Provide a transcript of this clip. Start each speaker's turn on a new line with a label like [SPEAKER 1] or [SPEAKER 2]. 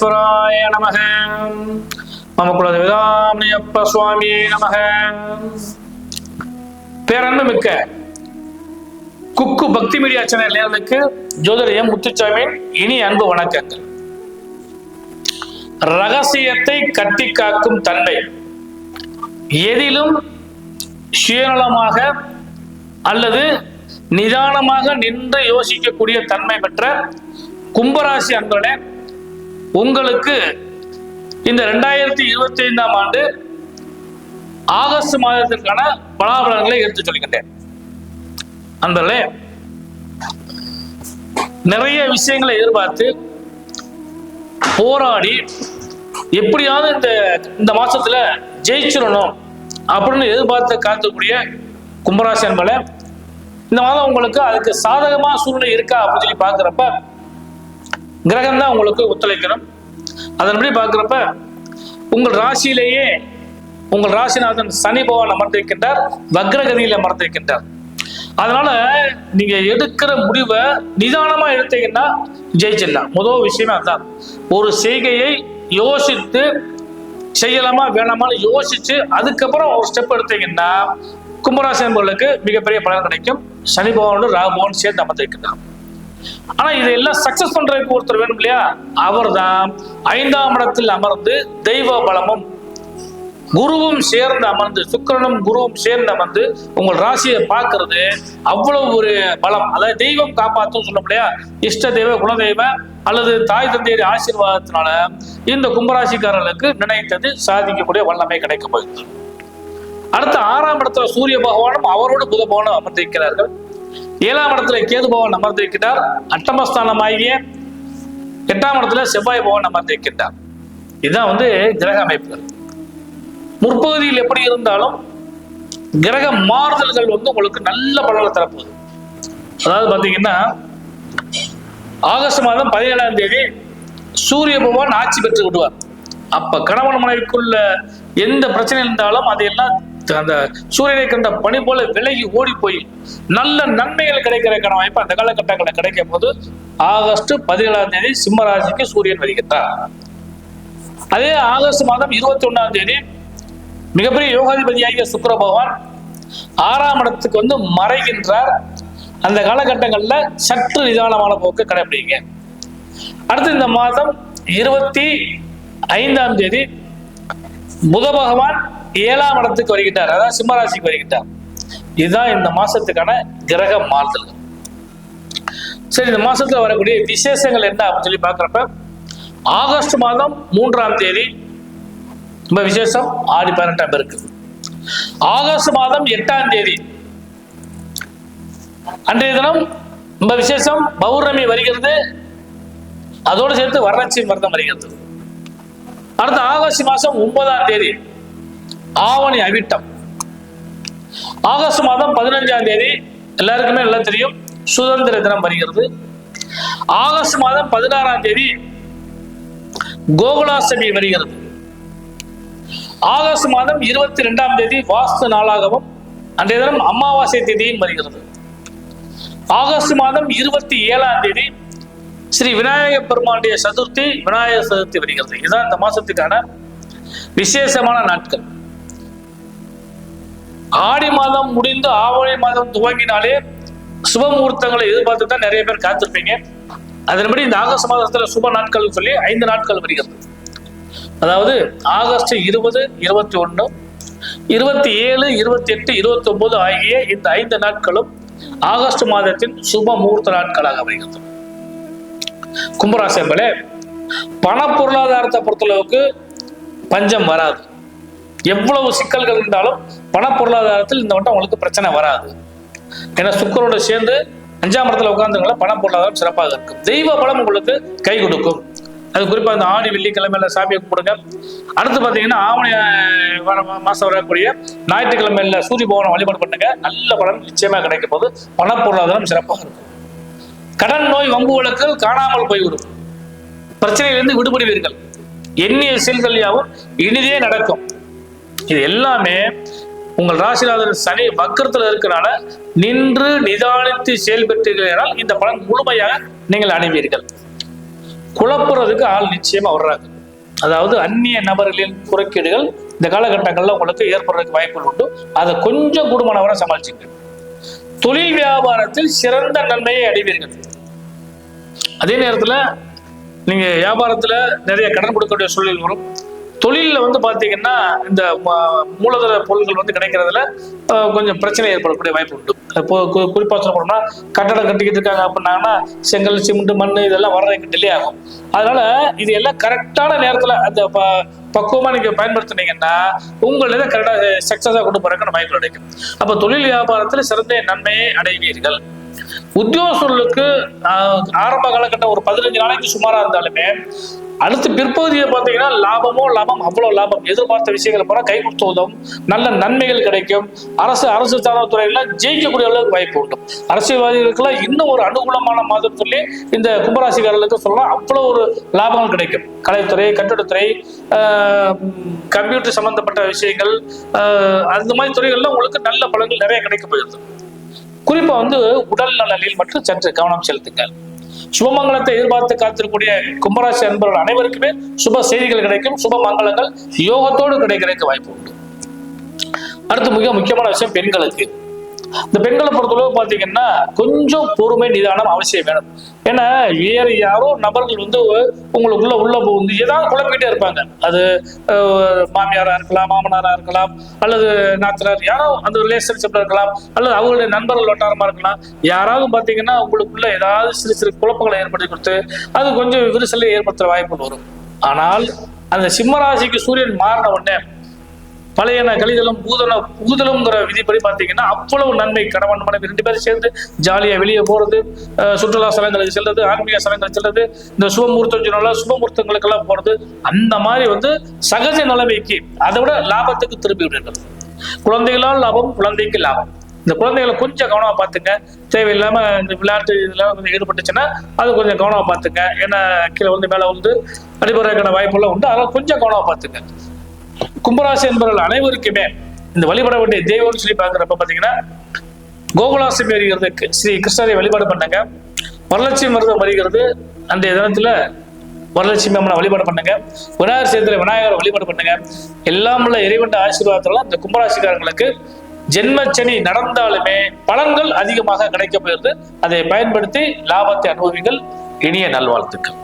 [SPEAKER 1] விக்னேஸ்வராய நமக. நம குலதேவதாமணியப்ப சுவாமியே நமக. பேரன்பு மிக்க குக்கு பக்தி மீடியா சேனல் நேர்களுக்கு ஜோதிடர் எம் முத்துச்சாமியின் இனி அன்பு வணக்கங்கள். ரகசியத்தை கட்டி காக்கும் தன்மை. எதிலும் சுயநலமாக அல்லது நிதானமாக நின்று யோசிக்கக்கூடிய தன்மை பெற்ற கும்பராசி அன்பர்களே உங்களுக்கு இந்த ரெண்டாயிரத்தி இருபத்தி ஐந்தாம் ஆண்டு ஆகஸ்ட் மாதத்திற்கான பலாபலன்களை எடுத்து சொல்கின்றேன். அந்த நிறைய விஷயங்களை எதிர்பார்த்து போராடி எப்படியாவது இந்த இந்த மாசத்துல ஜெயிச்சிடணும் அப்படின்னு எதிர்பார்த்து காக்கக்கூடிய கும்பராசி அன்பர்களே இந்த மாதம் உங்களுக்கு அதுக்கு சாதகமா சூழ்நிலை இருக்கா அப்படின்னு சொல்லி பார்க்குறப்ப கிரகம் தான் உங்களுக்கு ஒத்துழைக்கணும். அதன்படி பார்க்குறப்ப உங்கள் ராசியிலேயே உங்கள் ராசிநாதன் சனி பகவான் அமர்ந்திருக்கின்றார் வக்ரகதியில் அமர்ந்திருக்கின்றார். அதனால நீங்க எடுக்கிற முடிவை நிதானமா எடுத்தீங்கன்னா ஜெயிச்சிடலாம். முதல் விஷயமே அதான். ஒரு செய்கையை யோசித்து செய்யலாமா வேணாமான்னு யோசிச்சு அதுக்கப்புறம் ஒரு ஸ்டெப் எடுத்தீங்கன்னா கும்பராசி நண்பர்களுக்கு மிகப்பெரிய பலன் கிடைக்கும். சனி பகவானோடு ராகுபவன் சேர்ந்து அமர்ந்திருக்கின்றார். ஆனா இதெல்லாம் சக்சஸ் பண்றதுக்கு ஒருத்தர் வேணும் இல்லையா? அவர்தான். ஐந்தாம் இடத்தில் அமர்ந்து தெய்வ பலமும் குருவும் சேர்ந்து அமர்ந்து சுக்கிரனும் குருவும் சேர்ந்து அமர்ந்து உங்கள் ராசியை பார்க்கிறது அவ்வளவு ஒரு பலம். அதாவது தெய்வம் காப்பாற்றும் சொல்ல முடியா இஷ்ட தெய்வ குலதெய்வ அல்லது தாய் தந்தையர் ஆசீர்வாதத்தினால இந்த கும்பராசிக்காரர்களுக்கு நினைத்தது சாதிக்கக்கூடிய வல்லமை கிடைக்க போகிறது. அடுத்த ஆறாம் இடத்துல சூரிய பகவானும் அவரோடு புத பகவானும் அமர்ந்திருக்கிறார்கள். ஏழாம் இடத்துல கேது பகவான் அமர்ந்திருக்கிறார். அட்டமஸ்தானம் ஆகிய எட்டாம் இடத்துல செவ்வாய் பகவான் அமர்ந்திருக்கின்றார் இதுதான் வந்து கிரக அமைப்புகள் முற்பகுதியில் எப்படி இருந்தாலும் கிரக மாறுதல்கள் வந்து உங்களுக்கு நல்ல பலனை தரப்போகுது. அதாவது பார்த்தீங்கன்னா ஆகஸ்ட் மாதம் பதினேழாம் தேதி சூரிய பகவான் ஆட்சி பெற்று விடுவார் அப்ப கணவன் மனைவிக்குள்ள எந்த பிரச்சனை இருந்தாலும் அதையெல்லாம் அந்த சூரியனை கண்ட பணி போல விலகி ஓடி போய் நல்ல நன்மைகள் கிடைக்கிறதுக்கான வாய்ப்பு அந்த காலகட்டங்களில் கிடைக்கும் போது ஆகஸ்ட் பதினேழாம் தேதி சிம்மராசிக்கு சூரியன் வருகின்றார் அதே ஆகஸ்ட் மாதம் இருபத்தி ஒண்ணாம் தேதி மிகப்பெரிய யோகாதிபதியாகிய சுக்கர பகவான் ஆறாம் இடத்துக்கு வந்து மறைகின்றார். அந்த காலகட்டங்கள்ல சற்று நிதானமான போக்கு கடைபிடிங்க. அடுத்து இந்த மாதம் இருபத்தி ஐந்தாம் தேதி புத பகவான் ஏழாம் இடத்துக்கு வருகிட்டார் அதாவது சிம்மராசிக்கு வருகிட்டார் இதுதான் இந்த மாசத்துக்கான கிரக மாறுதல்கள் சரி இந்த மாசத்துல வரக்கூடிய விசேஷங்கள் என்ன அப்படின்னு சொல்லி பாக்குறப்ப ஆகஸ்ட் மாதம் மூன்றாம் தேதி ரொம்ப விசேஷம். ஆடி பதினெட்டாம் இருக்கு. ஆகஸ்ட் மாதம் எட்டாம் தேதி அன்றைய தினம் ரொம்ப விசேஷம். பௌர்ணமி வருகிறது. அதோடு சேர்த்து வறட்சி விரதம் வருகிறது. அடுத்த ஆகஸ்ட் மாதம் ஒன்பதாம் தேதி ஆவணி அவிட்டம். ஆகஸ்ட் மாதம் பதினஞ்சாம் தேதி எல்லாருக்குமே நல்லா தெரியும். சுதந்திர தினம் வருகிறது. ஆகஸ்ட் மாதம் பதினாறாம் தேதி கோகுலாஷ்டமி வருகிறது. ஆகஸ்ட் மாதம் இருபத்தி ரெண்டாம் தேதி வாஸ்து நாளாகவும் அன்றைய தினம் அமாவாசை தேதியும் வருகிறது. ஆகஸ்ட் மாதம் இருபத்தி ஏழாம் தேதி ஸ்ரீ விநாயக பெருமானுடைய சதுர்த்தி விநாயகர் சதுர்த்தி வருகிறது. இதுதான் இந்த மாசத்துக்கான விசேஷமான நாட்கள். ஆடி மாதம் முடிந்து ஆவணி மாதம் துவங்கினாலே சுபமுகூர்த்தங்களை எதிர்பார்த்து தான் நிறைய பேர் காத்திருப்பீங்க. அதன்படி இந்த ஆகஸ்ட் மாதத்துல சுப நாட்கள் சொல்லி ஐந்து நாட்கள் வருகிறது. அதாவது ஆகஸ்ட் இருபது இருபத்தி ஒன்று இருபத்தி ஏழு இருபத்தி எட்டு இருபத்தி ஒன்பது ஆகிய இந்த ஐந்து நாட்களும் ஆகஸ்ட் மாதத்தின் சுப முகூர்த்த நாட்களாக வருகிறது. கும்பராசியம்பலே பண பொருளாதாரத்தை பொறுத்தளவுக்கு பஞ்சம் வராது. எவ்வளவு சிக்கல்கள் இருந்தாலும் பண பொருளாதாரத்தில் இந்த வட்டம் உங்களுக்கு பிரச்சனை வராது. ஏன்னா சுக்கரோட சேர்ந்து அஞ்சாம் இடத்துல உட்காந்துங்களா பண பொருளாதாரம் சிறப்பாக இருக்கும். தெய்வ பலம் உங்களுக்கு கை கொடுக்கும். அது குறிப்பா இந்த ஆடி வெள்ளிக்கிழமையில சாமியை கும்பிடுங்க. அடுத்து பாத்தீங்கன்னா ஆவணி வர மா- மாசம் வரக்கூடிய ஞாயிற்றுக்கிழமையில சூரிய பவனை வழிபாடு பண்ணுங்க. நல்ல பலன் நிச்சயமா கிடைக்கும் போது பண பொருளாதாரம் சிறப்பாக இருக்கும். கடன் நோய் வம்பு வழக்கு காணாமல் போய்விடும். பிரச்சனையிலிருந்து விடுபடுவீர்கள். எண்ணிய செயல்கள் யாவும் இனிதே நடக்கும். இது எல்லாமே உங்கள் ராசிநாதன் சனி வக்கரத்தில் இருக்கிறனால நின்று நிதானித்து செயல்பட்டீர்கள் என்றால் இந்த பலன் முழுமையாக நீங்கள் அடைவீர்கள். குழப்புறதுக்கு ஆள் நிச்சயமா வர்றாங்க அதாவது அந்நிய நபர்களின் குறுக்கீடுகள் இந்த காலகட்டங்கள்ல உங்களுக்கு ஏற்படுறதுக்கு வாய்ப்புகள் உண்டு. அதை கொஞ்சம் குடும்பமானவரை சமாளிச்சுங்க தொழில் வியாபாரத்தில் சிறந்த நன்மையை அடைவீர்கள். அதே நேரத்துல நீங்க வியாபாரத்துல நிறைய கடன் கொடுக்க வேண்டிய சூழல் வரும். தொழிலில் வந்து பார்த்தீங்கன்னா இந்த ம- மூலதன பொருட்கள் வந்து கிடைக்கிறதுல கொஞ்சம் பிரச்சனை ஏற்படக்கூடிய வாய்ப்பு உண்டு. இப்போ குறிப்பாக சொல்ல போனோம்னா கட்டடம் கட்டிக்கிட்டு இருக்காங்க அப்படின்னாங்கன்னா செங்கல் சிமெண்ட் மண் இதெல்லாம் வர்றதுக்கு டிலே ஆகும். அதனால இது எல்லாம் கரெக்டான நேரத்தில் அந்த ப- நீங்கள் பயன்படுத்தினீங்கன்னா பயன்படுத்துனீங்கன்னா உங்களை கரெக்டாக சக்ஸஸாக கொண்டு போறதுக்கான வாய்ப்பு கிடைக்கும். அப்போ தொழில் வியாபாரத்தில் சிறந்த நன்மையை அடைவீர்கள். உத்தியோக ஆஹ், ஆரம்ப காலகட்டம் ஒரு பதினஞ்சு நாளைக்கு சுமாராக இருந்தாலுமே அடுத்து பிற்பகுதியை பார்த்தீங்கன்னா லாபமோ லாபம் அவ்வளோ லாபம். எதிர்பார்த்த விஷயங்கள் போல கை கொடுத்து உதவும். நல்ல நன்மைகள் கிடைக்கும். அரசு அரசு சார்ந்த துறையில ஜெயிக்கக்கூடிய அளவுக்கு வாய்ப்பு உண்டு. அரசியல்வாதிகளுக்கெல்லாம் இன்னும் ஒரு அனுகூலமான மாதம் சொல்லி இந்த கும்பராசிக்காரர்களுக்கு சொல்லலாம் அவ்வளோ ஒரு லாபங்கள் கிடைக்கும். கலைத்துறை கட்டிடத்துறை கம்ப்யூட்டர் சம்பந்தப்பட்ட விஷயங்கள் அந்த மாதிரி துறைகள்ல உங்களுக்கு நல்ல பலன்கள் நிறைய கிடைக்க போயிருது குறிப்பா வந்து உடல் நலனில் மட்டும் சற்று கவனம் செலுத்துங்கள். சுபமங்கலத்தை எதிர்பார்த்து காத்திருக்கக்கூடிய கும்பராசி அன்பர்கள் அனைவருக்குமே சுப செய்திகள் கிடைக்கும் சுப மங்களங்கள் யோகத்தோடு கிடைக்கிறதுக்கு வாய்ப்பு உண்டு. அடுத்து மிக முக்கியமான விஷயம் பெண்களுக்கு. இந்த பெண்களை பொறுத்தளவு பார்த்தீங்கன்னா கொஞ்சம் பொறுமை நிதானம் அவசியம் வேணும். ஏன்னா வேற யாரோ நபர்கள் வந்து உங்களுக்குள்ள உள்ள வந்து ஏதாவது குழம்பிக்கிட்டே இருப்பாங்க. அது மாமியாரா இருக்கலாம் மாமனாரா இருக்கலாம் அல்லது நாத்தனார் யாரோ அந்த ரிலேஷன்ஷிப்ல இருக்கலாம் அல்லது அவங்களுடைய நண்பர்கள் வட்டாரமா இருக்கலாம். யாராவது பார்த்தீங்கன்னா உங்களுக்குள்ள ஏதாவது சிறு சிறு குழப்பங்களை ஏற்படுத்தி கொடுத்து அது கொஞ்சம் விரிசலை ஏற்படுத்துற வாய்ப்புகள் வரும். ஆனால் அந்த சிம்மராசிக்கு சூரியன் மாறின உடனே பழையன கழிதலும் பூதன பூதலுங்கிற விதிப்படி பார்த்தீங்கன்னா அவ்வளவு நன்மை கணவன் மனைவி ரெண்டு பேரும் சேர்ந்து ஜாலியாக வெளியே போறது சுற்றுலா ஸ்தலங்களுக்கு செல்றது ஆன்மீக ஸ்தலங்களுக்கு செல்றது இந்த சுபமூர்த்தம் சொன்னால சுபமூர்த்தங்களுக்கெல்லாம் போகிறது அந்த மாதிரி வந்து சகஜ நிலைமைக்கு அதை விட லாபத்துக்கு திரும்பி விடுறது. குழந்தைகளால் லாபம் குழந்தைக்கு லாபம். இந்த குழந்தைகளை கொஞ்சம் கவனமா பார்த்துங்க. தேவையில்லாம இந்த விளையாட்டு இதெல்லாம் கொஞ்சம் ஈடுபட்டுச்சுன்னா அது கொஞ்சம் கவனமா பார்த்துங்க. ஏன்னா கீழே வந்து மேலே வந்து அடிபடுறதுக்கான வாய்ப்பெல்லாம் உண்டு. அதெல்லாம் கொஞ்சம் கவனமா பார்த்துங்க. கும்பராசி என்பவர்கள் அனைவருக்குமே இந்த வழிபட வேண்டிய தெய்வம்னு சொல்லி பார்க்குறப்ப பார்த்தீங்கன்னா கோகுலாசமி வருகிறது ஸ்ரீ கிருஷ்ணரை வழிபாடு பண்ணுங்க. வரலட்சுமி விரதம் வருகிறது. அந்த தினத்துல வரலட்சுமி அம்மனை வழிபாடு பண்ணுங்க. விநாயகர் சேர்த்துல விநாயகரை வழிபாடு பண்ணுங்க. எல்லாம் உள்ள இறைவன் ஆசீர்வாதத்தால இந்த கும்பராசிக்காரங்களுக்கு ஜென்மச்சனி நடந்தாலுமே பலன்கள் அதிகமாக கிடைக்க போயிருந்து அதை பயன்படுத்தி லாபத்தை அனுபவிங்கள். இனிய நல்வாழ்த்துக்கள்.